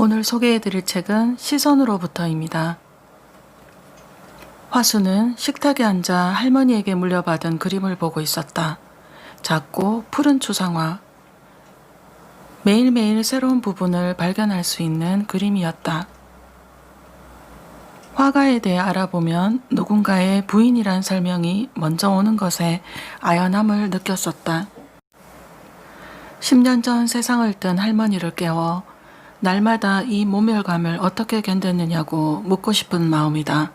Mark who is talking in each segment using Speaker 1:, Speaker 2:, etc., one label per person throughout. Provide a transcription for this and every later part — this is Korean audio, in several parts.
Speaker 1: 오늘 소개해드릴 책은 시선으로부터입니다. 화수는 식탁에 앉아 할머니에게 물려받은 그림을 보고 있었다. 작고 푸른 추상화. 매일매일 새로운 부분을 발견할 수 있는 그림이었다. 화가에 대해 알아보면 누군가의 부인이란 설명이 먼저 오는 것에 아연함을 느꼈었다. 10년 전 세상을 뜬 할머니를 깨워 날마다 이 모멸감을 어떻게 견뎠느냐고 묻고 싶은 마음이다.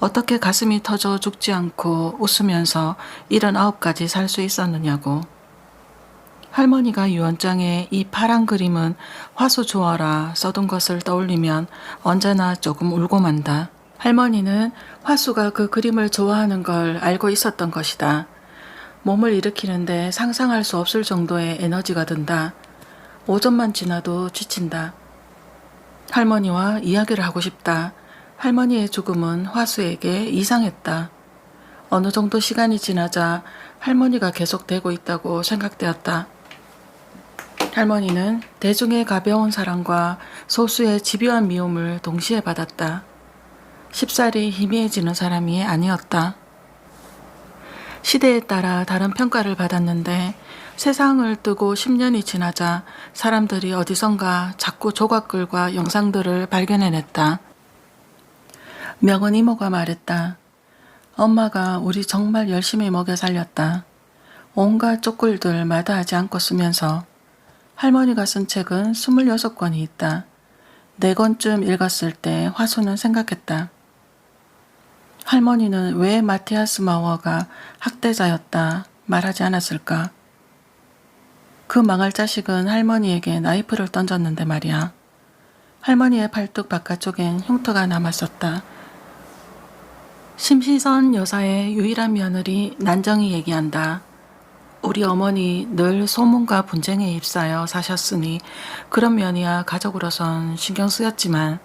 Speaker 1: 어떻게 가슴이 터져 죽지 않고 웃으면서 79까지 살 수 있었느냐고. 할머니가 유언장에 이 파란 그림은 화수 주어라 써둔 것을 떠올리면 언제나 조금 울고 만다. 할머니는 화수가 그 그림을 좋아하는 걸 알고 있었던 것이다. 몸을 일으키는데 상상할 수 없을 정도의 에너지가 든다. 오전만 지나도 지친다. 할머니와 이야기를 하고 싶다. 할머니의 죽음은 화수에게 이상했다. 어느 정도 시간이 지나자 할머니가 계속되고 있다고 생각되었다. 할머니는 대중의 가벼운 사랑과 소수의 집요한 미움을 동시에 받았다. 쉽사리 희미해지는 사람이 아니었다. 시대에 따라 다른 평가를 받았는데 세상을 뜨고 10년이 지나자 사람들이 어디선가 자꾸 조각글과 영상들을 발견해냈다. 명은 이모가 말했다. 엄마가 우리 정말 열심히 먹여 살렸다. 온갖 쪽글들 마다하지 않고 쓰면서 할머니가 쓴 책은 26권이 있다. 네 권쯤 읽었을 때 화수는 생각했다. 할머니는 왜 마티아스 마워가 학대자였다 말하지 않았을까? 그 망할 자식은 할머니에게 나이프를 던졌는데 말이야. 할머니의 팔뚝 바깥쪽엔 흉터가 남았었다. 심시선 여사의 유일한 며느리 난정이 얘기한다. 우리 어머니 늘 소문과 분쟁에 휩싸여 사셨으니 그런 면이야 가족으로선 신경 쓰였지만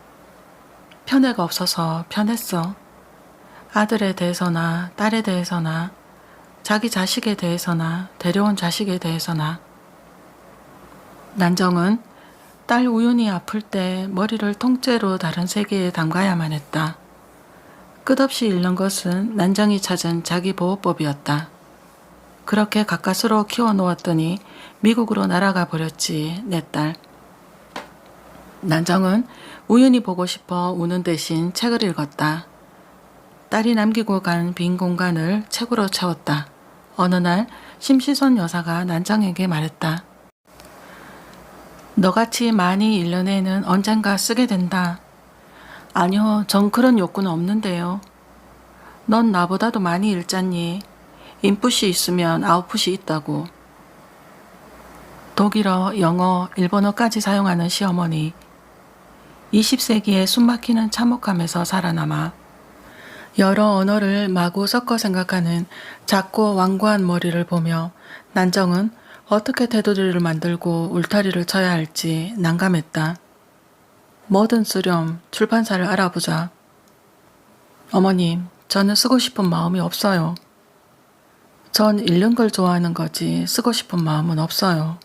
Speaker 1: 편애가 없어서 편했어. 아들에 대해서나 딸에 대해서나 자기 자식에 대해서나 데려온 자식에 대해서나 난정은 딸 우윤이 아플 때 머리를 통째로 다른 세계에 담가야만 했다. 끝없이 잃는 것은 난정이 찾은 자기 보호법이었다. 그렇게 가까스로 키워놓았더니 미국으로 날아가 버렸지, 내 딸. 난정은 우연히 보고 싶어 우는 대신 책을 읽었다. 딸이 남기고 간 빈 공간을 책으로 채웠다. 어느 날 심시선 여사가 난정에게 말했다. 너같이 많이 애는 언젠가 쓰게 된다. 아니요, 전 그런 욕구는 없는데요. 넌 나보다도 많이 읽잖니. 인풋이 있으면 아웃풋이 있다고. 독일어, 영어, 일본어까지 사용하는 시어머니. 20세기에 숨막히는 참혹함에서 살아남아 여러 언어를 마구 섞어 생각하는 작고 완고한 머리를 보며 난정은 어떻게 테두리를 만들고 울타리를 쳐야 할지 난감했다. 뭐든 쓰렴 출판사를 알아보자. 어머님, 저는 쓰고 싶은 마음이 없어요. 전 읽는 걸 좋아하는 거지 쓰고 싶은 마음은 없어요.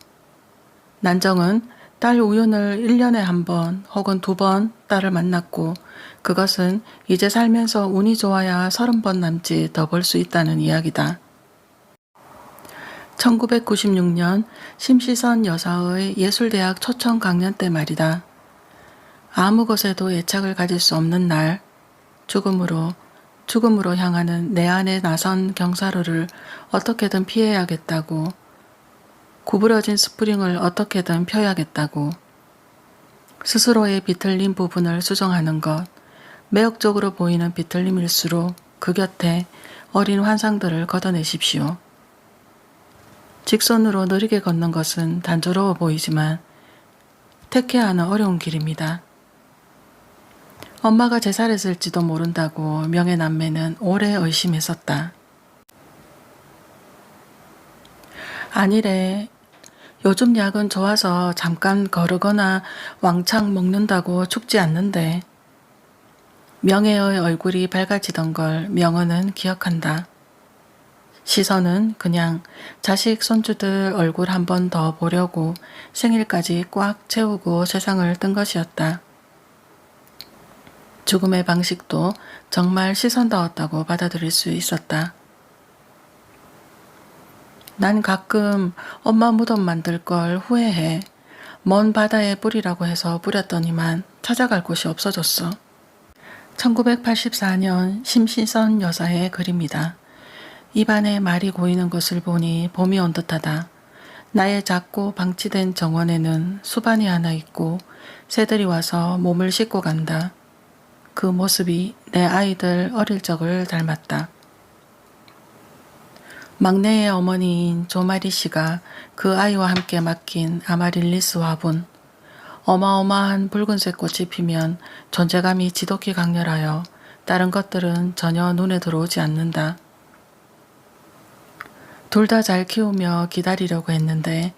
Speaker 1: 난정은 딸 우윤을 1년에 한 번 혹은 두 번 딸을 만났고 그것은 이제 살면서 운이 좋아야 서른 번 남짓 더 볼 수 있다는 이야기다. 1996년 심시선 여사의 예술대학 초청 강연 때 말이다. 아무 것에도 애착을 가질 수 없는 날, 죽음으로, 죽음으로 향하는 내 안에 나선 경사로를 어떻게든 피해야겠다고, 구부러진 스프링을 어떻게든 펴야겠다고, 스스로의 비틀린 부분을 수정하는 것, 매력적으로 보이는 비틀림일수록 그 곁에 어린 환상들을 걷어내십시오. 직선으로 느리게 걷는 것은 단조로워 보이지만 택해야 하는 어려운 길입니다. 엄마가 제살했을지도 모른다고 명예 남매는 오래 의심했었다. 아니래. 요즘 약은 좋아서 잠깐 거르거나 왕창 먹는다고 죽지 않는데. 명예의 얼굴이 밝아지던 걸 명언은 기억한다. 시선은 그냥 자식 손주들 얼굴 한 번 더 보려고 생일까지 꽉 채우고 세상을 뜬 것이었다. 죽음의 방식도 정말 시선다웠다고 받아들일 수 있었다. 난 가끔 엄마 무덤 만들 걸 후회해. 먼 바다에 뿌리라고 해서 뿌렸더니만 찾아갈 곳이 없어졌어. 1984년 심시선 여사의 글입니다. 입안에 말이 고이는 것을 보니 봄이 온 듯하다. 나의 작고 방치된 정원에는 수반이 하나 있고 새들이 와서 몸을 씻고 간다. 그 모습이 내 아이들 어릴 적을 닮았다. 막내의 어머니인 조마리 씨가 그 아이와 함께 맡긴 아마릴리스 화분. 어마어마한 붉은색 꽃이 피면 존재감이 지독히 강렬하여 다른 것들은 전혀 눈에 들어오지 않는다. 둘 다 잘 키우며 기다리려고 했는데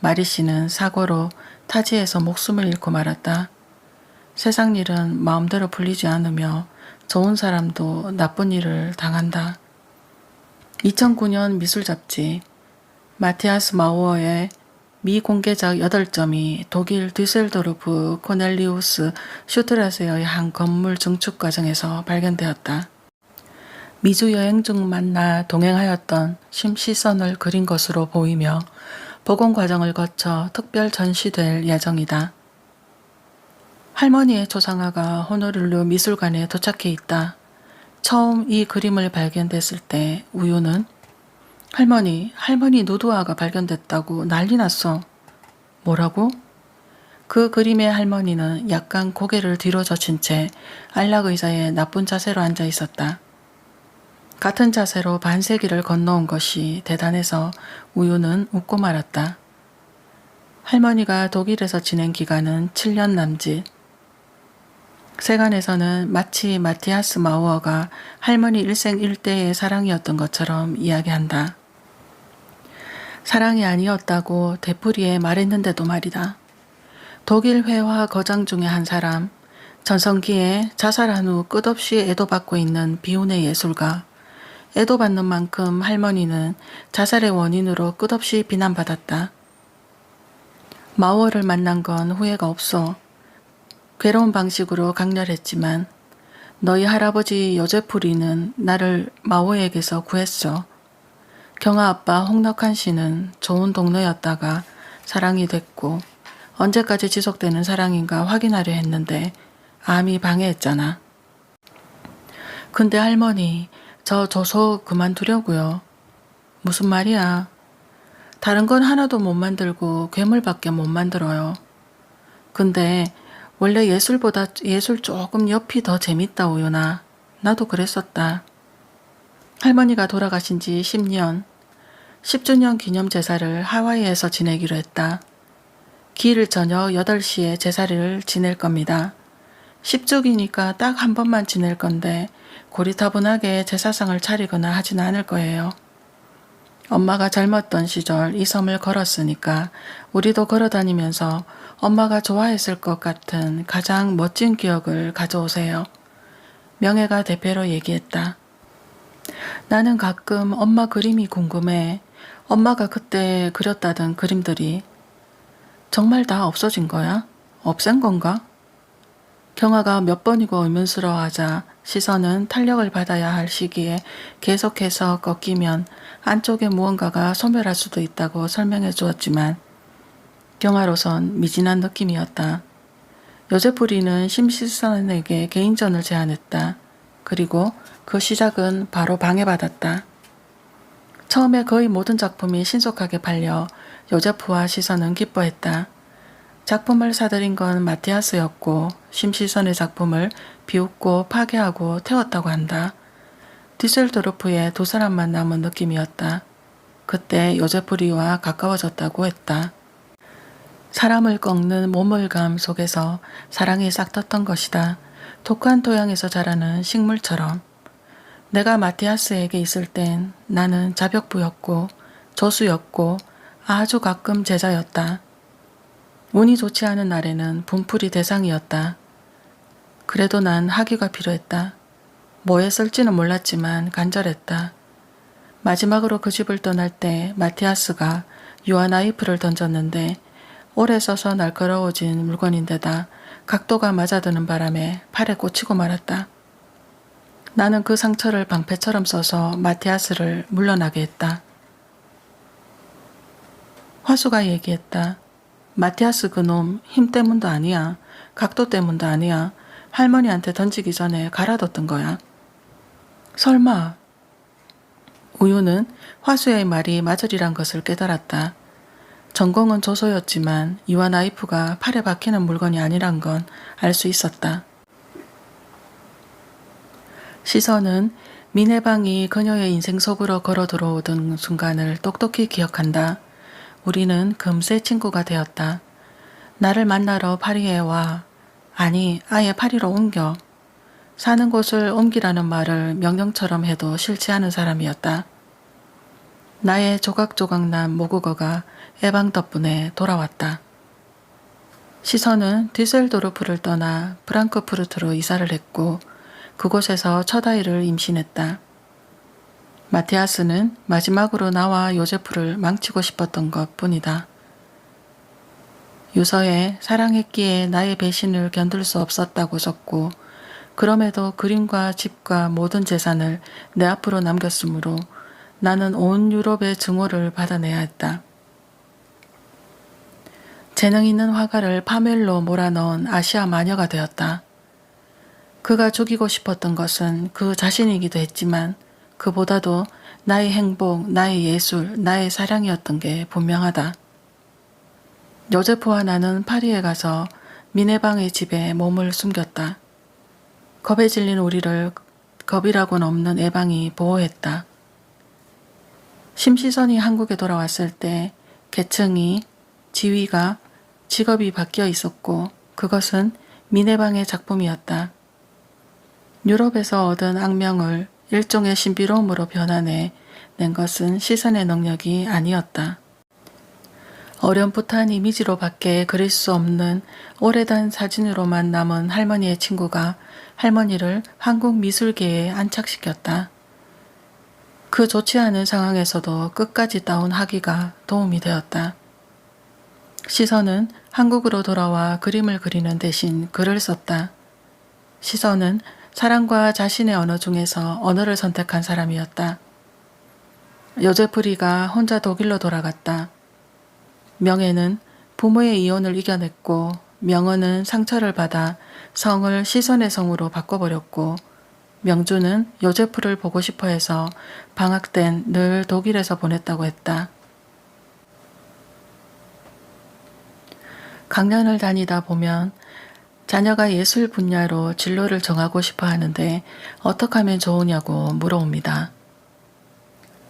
Speaker 1: 마리 씨는 사고로 타지에서 목숨을 잃고 말았다. 세상 일은 마음대로 풀리지 않으며 좋은 사람도 나쁜 일을 당한다. 2009년 미술 잡지 마티아스 마우어의 미공개작 8점이 독일 뒤셀도르프 코넬리우스 슈트라세어의 한 건물 증축 과정에서 발견되었다. 미주 여행 중 만나 동행하였던 심시선을 그린 것으로 보이며 복원 과정을 거쳐 특별 전시될 예정이다. 할머니의 조상아가 호노룰루 미술관에 도착해 있다. 처음 이 그림을 발견됐을 때 우유는 할머니, 할머니 노두아가 발견됐다고 난리 났어. 뭐라고? 그 그림의 할머니는 약간 고개를 뒤로 젖힌 채 안락 의자에 나쁜 자세로 앉아 있었다. 같은 자세로 반세기를 건너온 것이 대단해서 우유는 웃고 말았다. 할머니가 독일에서 지낸 기간은 7년 남짓. 세간에서는 마치 마티아스 마우어가 할머니 일생 일대의 사랑이었던 것처럼 이야기한다. 사랑이 아니었다고 되풀이에 말했는데도 말이다. 독일 회화 거장 중의 한 사람, 전성기에 자살한 후 끝없이 애도받고 있는 비운의 예술가, 애도받는 만큼 할머니는 자살의 원인으로 끝없이 비난받았다. 마우어를 만난 건 후회가 없어. 괴로운 방식으로 강렬했지만 너희 할아버지 요제풀이는 나를 마오에게서 구했어. 경아 아빠 홍덕한 씨는 좋은 동료였다가 사랑이 됐고 언제까지 지속되는 사랑인가 확인하려 했는데 암이 방해했잖아. 근데 할머니 저 조소 그만두려고요. 무슨 말이야? 다른 건 하나도 못 만들고 괴물밖에 못 만들어요. 근데 원래 예술보다 예술 조금 옆이 더 재밌다 우유나. 나도 그랬었다. 할머니가 돌아가신 지 10년. 10주년 기념 제사를 하와이에서 지내기로 했다. 기일 저녁 8시에 제사를 지낼 겁니다. 10주기니까 딱 한 번만 지낼 건데 고리타분하게 제사상을 차리거나 하진 않을 거예요. 엄마가 젊었던 시절 이 섬을 걸었으니까 우리도 걸어 다니면서 엄마가 좋아했을 것 같은 가장 멋진 기억을 가져오세요. 명예가 대표로 얘기했다. 나는 가끔 엄마 그림이 궁금해. 엄마가 그때 그렸다던 그림들이 정말 다 없어진 거야? 없앤 건가? 경아가 몇 번이고 의문스러워하자 시선은 탄력을 받아야 할 시기에 계속해서 꺾이면 안쪽에 무언가가 소멸할 수도 있다고 설명해 주었지만 경아로선 미진한 느낌이었다. 요제풀이는 심시선에게 개인전을 제안했다. 그리고 그 시작은 바로 방해받았다. 처음에 거의 모든 작품이 신속하게 팔려 요제프와 시선은 기뻐했다. 작품을 사들인 건 마티아스였고 심시선의 작품을 비웃고 파괴하고 태웠다고 한다. 디셀도르프에 두 사람만 남은 느낌이었다. 그때 요제프리와 가까워졌다고 했다. 사람을 꺾는 모물감 속에서 사랑이 싹텄던 것이다. 독한 토양에서 자라는 식물처럼. 내가 마티아스에게 있을 땐 나는 자벽부였고 조수였고 아주 가끔 제자였다. 운이 좋지 않은 날에는 분풀이 대상이었다. 그래도 난 학위가 필요했다. 뭐에 쓸지는 몰랐지만 간절했다. 마지막으로 그 집을 떠날 때 마티아스가 유아 나이프를 던졌는데 오래 써서 날카로워진 물건인데다 각도가 맞아드는 바람에 팔에 꽂히고 말았다. 나는 그 상처를 방패처럼 써서 마티아스를 물러나게 했다. 화수가 얘기했다. 마티아스 그놈 힘 때문도 아니야. 각도 때문도 아니야. 할머니한테 던지기 전에 갈아뒀던 거야. 설마. 우유는 화수의 말이 맞으리란 것을 깨달았다. 전공은 조소였지만 이와 나이프가 팔에 박히는 물건이 아니란 건 알 수 있었다. 시선은 미네방이 그녀의 인생 속으로 걸어 들어오던 순간을 똑똑히 기억한다. 우리는 금세 친구가 되었다. 나를 만나러 파리에 와. 아니, 아예 파리로 옮겨. 사는 곳을 옮기라는 말을 명령처럼 해도 싫지 않은 사람이었다. 나의 조각조각난 모국어가 에방 덕분에 돌아왔다. 시선은 디셀도르프를 떠나 프랑크푸르트로 이사를 했고 그곳에서 첫 아이를 임신했다. 마티아스는 마지막으로 나와 요제프를 망치고 싶었던 것 뿐이다. 유서에 사랑했기에 나의 배신을 견딜 수 없었다고 썼고 그럼에도 그림과 집과 모든 재산을 내 앞으로 남겼으므로 나는 온 유럽의 증오를 받아내야 했다. 재능 있는 화가를 파멜로 몰아넣은 아시아 마녀가 되었다. 그가 죽이고 싶었던 것은 그 자신이기도 했지만 그보다도 나의 행복, 나의 예술, 나의 사랑이었던 게 분명하다. 요제프와 나는 파리에 가서 미네방의 집에 몸을 숨겼다. 겁에 질린 우리를 겁이라고는 없는 애방이 보호했다. 심시선이 한국에 돌아왔을 때 계층이 지위가 직업이 바뀌어 있었고 그것은 미네방의 작품이었다. 유럽에서 얻은 악명을 일종의 신비로움으로 변환해 낸 것은 시선의 능력이 아니었다. 어렴풋한 이미지로밖에 그릴 수 없는 오래된 사진으로만 남은 할머니의 친구가 할머니를 한국 미술계에 안착시켰다. 그 좋지 않은 상황에서도 끝까지 따온 학위가 도움이 되었다. 시선은 한국으로 돌아와 그림을 그리는 대신 글을 썼다. 시선은 사랑과 자신의 언어 중에서 언어를 선택한 사람이었다. 요제프리가 혼자 독일로 돌아갔다. 명예는 부모의 이혼을 이겨냈고 명언은 상처를 받아 성을 시선의 성으로 바꿔버렸고 명주는 요제프를 보고 싶어 해서 방학 땐 늘 독일에서 보냈다고 했다. 강연을 다니다 보면 자녀가 예술 분야로 진로를 정하고 싶어 하는데 어떻게 하면 좋으냐고 물어옵니다.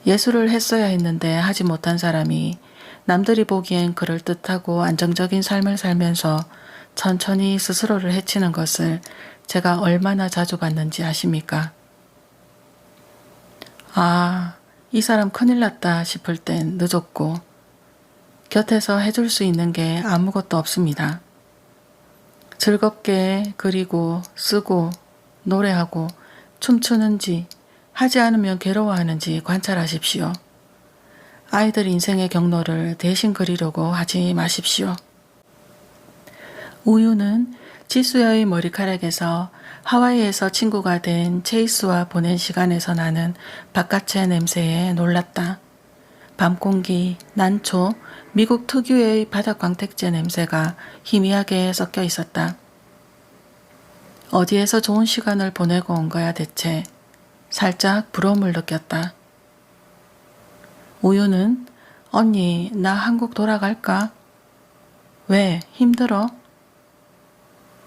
Speaker 1: 예술을 했어야 했는데 하지 못한 사람이 남들이 보기엔 그럴듯하고 안정적인 삶을 살면서 천천히 스스로를 해치는 것을 제가 얼마나 자주 봤는지 아십니까? 아, 이 사람 큰일 났다 싶을 땐 늦었고, 곁에서 해줄 수 있는 게 아무것도 없습니다. 즐겁게 그리고 쓰고 노래하고 춤추는지 하지 않으면 괴로워하는지 관찰하십시오. 아이들 인생의 경로를 대신 그리려고 하지 마십시오. 우유는 지수의 머리카락에서 하와이에서 친구가 된 체이스와 보낸 시간에서 나는 바깥의 냄새에 놀랐다. 밤 공기, 난초, 미국 특유의 바닥 광택제 냄새가 희미하게 섞여 있었다. 어디에서 좋은 시간을 보내고 온 거야 대체. 살짝 부러움을 느꼈다. 우유는 언니 나 한국 돌아갈까? 왜 힘들어?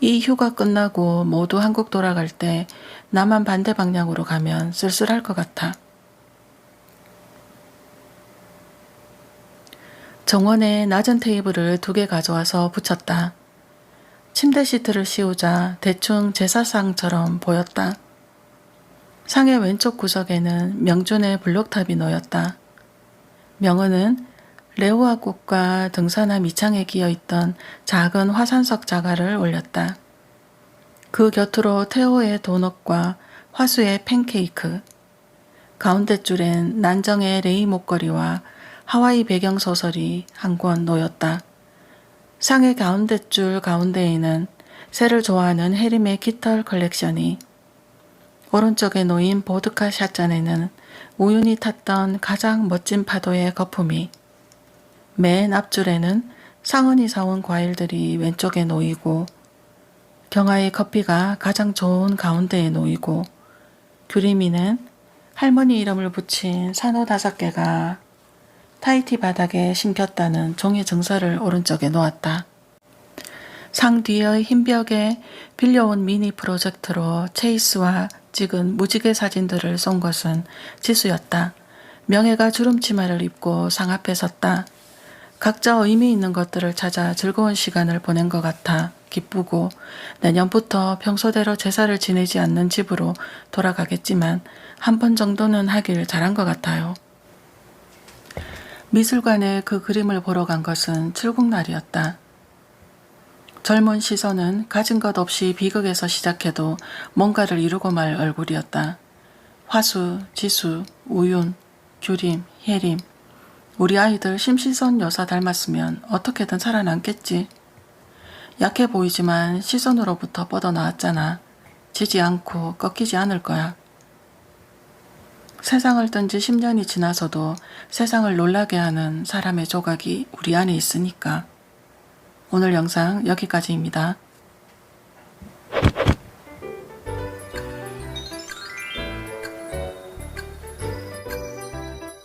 Speaker 1: 이 휴가 끝나고 모두 한국 돌아갈 때 나만 반대 방향으로 가면 쓸쓸할 것 같아. 정원에 낮은 테이블을 두 개 가져와서 붙였다. 침대 시트를 씌우자 대충 제사상처럼 보였다. 상의 왼쪽 구석에는 명준의 블록탑이 놓였다. 명은은 레오아 꽃과 등산화 밑창에 끼어 있던 작은 화산석 자갈을 올렸다. 그 곁으로 테오의 도넛과 화수의 팬케이크, 가운데 줄엔 난정의 레이 목걸이와 하와이 배경 소설이 한 권 놓였다. 상의 가운데 줄 가운데에는 새를 좋아하는 해림의 깃털 컬렉션이 오른쪽에 놓인 보드카 샷잔에는 우연히 탔던 가장 멋진 파도의 거품이 맨 앞줄에는 상은이 사온 과일들이 왼쪽에 놓이고 경아의 커피가 가장 좋은 가운데에 놓이고 규림이는 할머니 이름을 붙인 산호 다섯 개가 타이티 바닥에 심겼다는 종이 증서를 오른쪽에 놓았다. 상 뒤의 흰 벽에 빌려온 미니 프로젝트로 체이스와 찍은 무지개 사진들을 쏜 것은 지수였다. 명예가 주름치마를 입고 상 앞에 섰다. 각자 의미 있는 것들을 찾아 즐거운 시간을 보낸 것 같아 기쁘고 내년부터 평소대로 제사를 지내지 않는 집으로 돌아가겠지만 한 번 정도는 하길 잘한 것 같아요. 미술관에 그 그림을 보러 간 것은 출국날이었다. 젊은 시선은 가진 것 없이 비극에서 시작해도 뭔가를 이루고 말 얼굴이었다. 화수, 지수, 우윤, 규림, 혜림. 우리 아이들 심시선 여사 닮았으면 어떻게든 살아남겠지. 약해 보이지만 시선으로부터 뻗어나왔잖아. 지지 않고 꺾이지 않을 거야. 세상을 떤지 10년이 지나서도 세상을 놀라게 하는 사람의 조각이 우리 안에 있으니까. 오늘 영상 여기까지입니다.